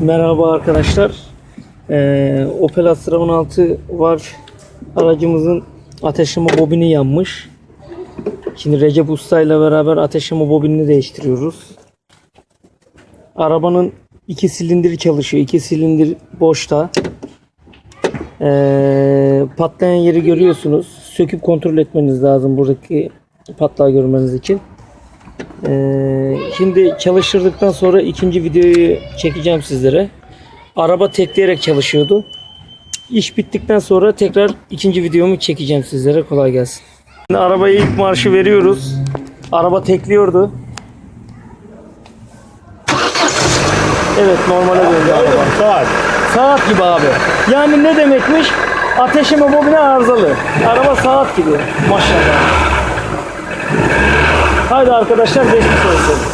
Merhaba arkadaşlar. Ee, Opel Astra 16 var. Aracımızın ateşleme bobini yanmış. Şimdi Recep Usta ile beraber ateşleme bobinini değiştiriyoruz. Arabanın iki silindir çalışıyor. İki silindir boşta. Ee, patlayan yeri görüyorsunuz. Söküp kontrol etmeniz lazım buradaki patlağı görmeniz için. Ee, şimdi çalıştırdıktan sonra ikinci videoyu çekeceğim sizlere. Araba tekleyerek çalışıyordu. İş bittikten sonra tekrar ikinci videomu çekeceğim sizlere. Kolay gelsin. Şimdi arabaya ilk marşı veriyoruz. Araba tekliyordu. Evet normale döndü araba. Saat. Saat gibi abi. Yani ne demekmiş? Ateşleme bobine arızalı. Araba saat gibi. Maşallah. Haydi arkadaşlar geçmiş olsun.